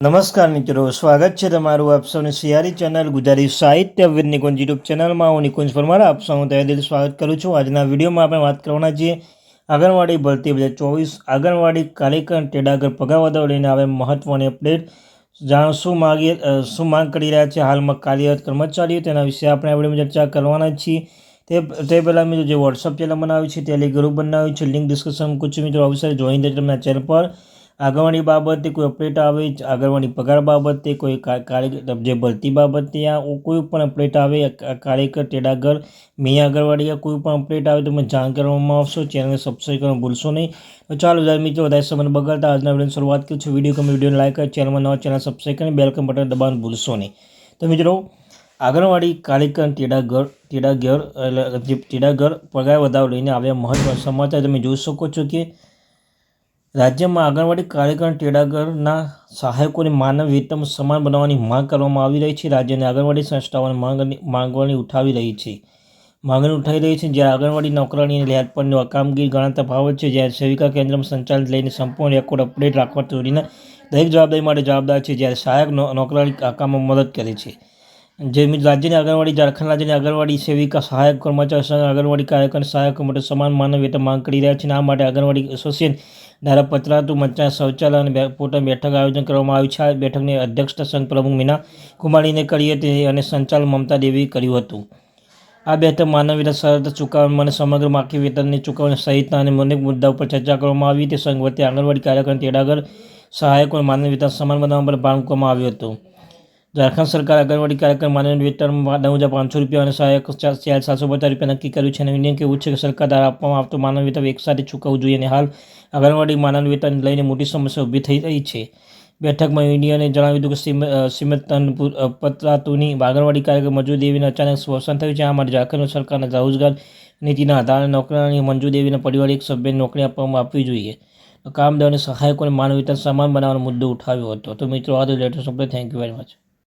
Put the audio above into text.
નમસ્કાર મિત્રો, સ્વાગત છે તમારું આપ સૌની સિયારી ચેનલ ગુજરાતી સાહિત્ય વિદ નિકુંજ યુટ્યુબ ચેનલમાં. હું નિકુંજ પરમાર, આપ સૌ હું દિલ સ્વાગત કરું છું. આજના વિડીયોમાં આપણે વાત કરવાના છીએ આંગણવાડી ભરતી બે ચોવીસ આંગણવાડી કાર્યક્રમ ટેડાગર પગાર વધારો લઈને આવે મહત્વની અપડેટ. જાણો શું માગીએ શું માંગ કરી રહ્યા છે હાલમાં કાર્યરત કર્મચારીઓ તેના વિશે આપણે આ વિડીયોમાં ચર્ચા કરવાના છીએ. તે તે પહેલાં મિત્રો જે વોટ્સઅપ ચેનલ બનાવ્યું છે તે ગ્રુપ બનાવ્યું છે. લિંક ડિસ્કશન કુછ મિત્રો અવસર જોઈન થઈ તમને ચેનલ પર. આગળવાની બાબતે કોઈ અપડેટ આવે, આગળવાની પગાર બાબતે કોઈ કાર્ય જે ભરતી બાબતે આ કોઈ પણ અપડેટ આવે કાર્યકર ટેડાગર મેં આગળવાડી કોઈ પણ અપડેટ આવે તો મને જાણ કરવામાં આવશો. ચેનલને સબસ્ક્રાઈબ કરવાનું ભૂલશો નહીં. ચાલો બધા મિત્રો, વધારે સમય બગાડતા આજના વીડિયો શરૂઆત કરું છું. વીડિયો ગમે વિડીયોને લાઈક કરી ચેનલમાં નવા ચેનલ સબસ્ક્રાઈબ કરીને બેલ બટન દબાવવાનું ભૂલશો નહીં. તો મિત્રો, આંગણવાડી કાર્યકર ટેડાગર ટેડાગર, એટલે જે તેડાગર પગાર વધારો લઈને આવ્યા મહત્વ સમાચાર તમે જોઈ શકો છો કે રાજ્યમાં આંગણવાડી કાર્યક્રમ ટેડાગરના સહાયકોને માનવ વેતન સમાન બનાવવાની માંગ કરવામાં આવી રહી છે. રાજ્યની આંગણવાડી સંસ્થાઓને માંગણી માંગણી ઉઠાવી રહી છે. માંગણી ઉઠાવી રહી છે જ્યારે આંગણવાડી નોકરાણી અને લેટ પરની કામગીરી ઘણા તફાવત છે જ્યારે સેવિકા કેન્દ્રમાં સંચાલિત લઈને સંપૂર્ણ રેકોર્ડ અપડેટ રાખવા ચોરીના દરેક જવાબદારી માટે જવાબદાર છે જ્યારે સહાયક નોકરાણી કામમાં મદદ કરે છે. જે રાજ્યની આંગણવાડી, ઝારખંડ રાજ્યની આંગણવાડી સેવિકા, સહાયક કર્મચારી સંઘ, આંગણવાડી કાર્યકર સહાયકો માટે સમાન માનવ વેતન માંગ કરી રહ્યા છે. આ માટે આંગણવાડી એસોસિએશન દ્વારા પત્રાતુ મંચાય શૌચાલય અને બે- બેઠક આયોજન કરવામાં આવ્યું છે. આ બેઠકની અધ્યક્ષતા સંઘ પ્રમુખ મીના કુમારીને કરી હતી અને સંચાલન મમતા દેવી કર્યું હતું. આ બેઠક માનવ વેતન સરળતા ચૂકવવા અને સમગ્ર માખી વેતનની ચૂકવણી સહિતના અને અનેક મુદ્દાઓ પર ચર્ચા કરવામાં આવી હતી. સંઘ વતી આંગણવાડી કાર્યક્રમ તેડાગર સહાયકો માનવ વેતન સમાન બનાવવા પર ભાર મૂકવામાં આવ્યો હતો. ઝારખંડ સરકાર આંગણવાડી કાર્યક્રમ માનવ વેતન નવ હજાર પાંચસો રૂપિયા અને સહાયક સાતસો પચાસ રૂપિયા નક્કી કર્યું છે અને વિનંતી કેવું છે કે સરકાર દ્વારા આપવામાં આવતો માનવ વેતન એકસાથે ચૂકવવું જોઈએ અને હાલ આંગણવાડી માનવ વેતન લઈને મોટી સમસ્યા ઊભી થઈ રહી છે. બેઠકમાં યુનિયને જણાવ્યું હતું કે સિમતન પત્રાતુની આંગણવાડી કાર્યક્રમ મજૂર દેવીને અચાનક સ્વસન થયું છે. આ માટે ઝારખંડ સરકારના રોજગાર નીતિના આધારે નોકરાની મંજૂર દેવીના પરિવાર સભ્યને નોકરી આપવામાં આપવી જોઈએ. કામદારોને સહાયકોને માનવ વેતન સમાન બનાવવાનો મુદ્દો ઉઠાવ્યો હતો. તો મિત્રો, આ તો latest update thank you very much